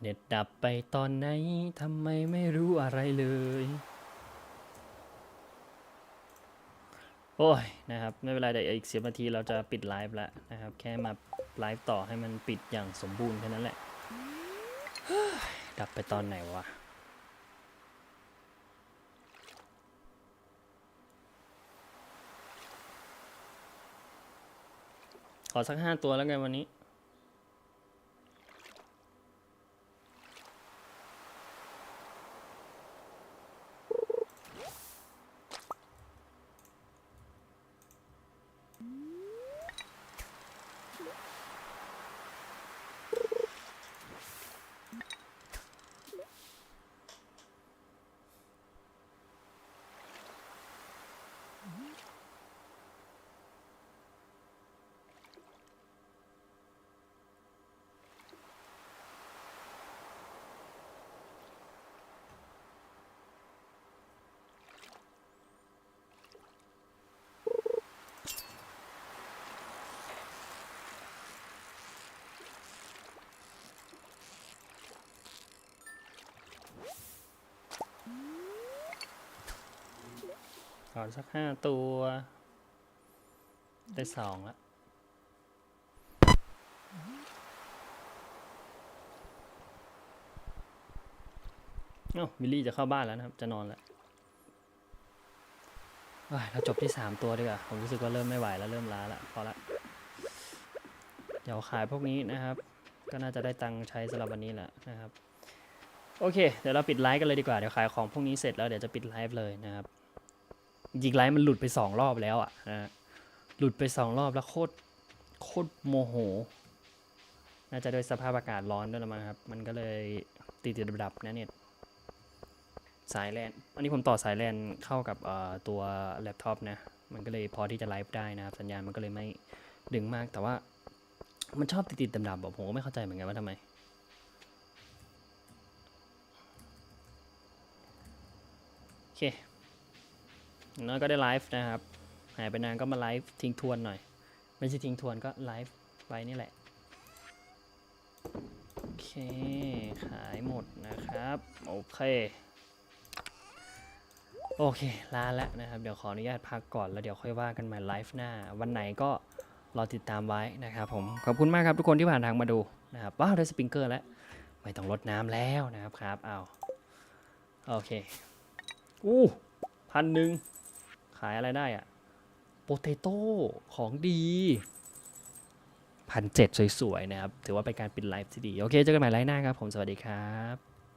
เน็ตดับไปตอนไหนทำไมไม่รู้อะไรเลย โอ้ยนะครับ ไม่เป็นไรเดี๋ยวอีกสิบนาทีเราจะปิดไลฟ์แล้วนะครับ แค่มาไลฟ์ต่อให้มันปิดอย่างสมบูรณ์แค่นั้นแหละ ดับไปตอนไหนวะขอสักห้าตัวแล้วกันวันนี้ Mm-hmm. ขอสักห้าตัว ได้สองละเอ้าวิลลี่จะเข้าบ้านแล้วนะครับ จะนอนแล้วเอ้ยเราจบที่สามตัวดีกว่า ผมรู้สึกว่าเริ่มไม่ไหวแล้วเริ่มล้าละพอละ เดี๋ยวขายพวกนี้นะครับ ก็น่าจะได้ตังค์ใช้สำหรับวันนี้แหละนะครับ โอเค เดี๋ยวเราปิดไลฟ์กันเลยดีกว่า เดี๋ยวขายของพวกนี้เสร็จแล้วเดี๋ยวจะปิดไลฟ์เลยนะครับ จริงไลฟ์มันหลุดไปสองรอบแล้วอะนะฮะหลุดไปสองรอบแล้วโคตรโคตรโมโห น่าจะด้วยสภาพอากาศร้อนด้วยละมั้งครับ มันก็เลยติดติดดับๆนะเนี่ยสายแลนอันนี้ผมต่อสายแลนเข้ากับตัวแล็ปท็อปนะ มันก็เลยพอที่จะไลฟ์ได้นะครับ สัญญาณมันก็เลยไม่ดึงมาก แต่ว่ามันชอบติดติดดับๆแบบผมก็ไม่เข้าใจเหมือนกันว่าทำไมโอเค อย่างน้อยก็ได้ไลฟ์นะครับ หายไปนานก็มาไลฟ์ทิ้งทวนหน่อย ไม่ใช่ทิ้งทวนก็ไลฟ์ไว้นี่แหละ โอเค ขายหมดนะครับ โอเคโอเคลาแล้วนะครับ เดี๋ยวขออนุญาตพักก่อน แล้วเดี๋ยวค่อยว่ากันใหม่ไลฟ์หน้า วันไหนก็รอติดตามไว้นะครับผม ขอบคุณมากครับทุกคนที่ผ่านทางมาดูนะครับ ว้าว ได้สปริงเกอร์แล้ว ไม่ต้องลดน้ำแล้วนะครับครับเอาโอเคอู้พันหนึ่ง ขายอะไรได้อะโปเตโต้ของดีพันเจ็ดสวยๆนะครับ ถือว่าเป็นการปิดไลฟ์ที่ดี โอเค เจอกันใหม่ไลฟ์หน้าครับผม สวัสดีครับ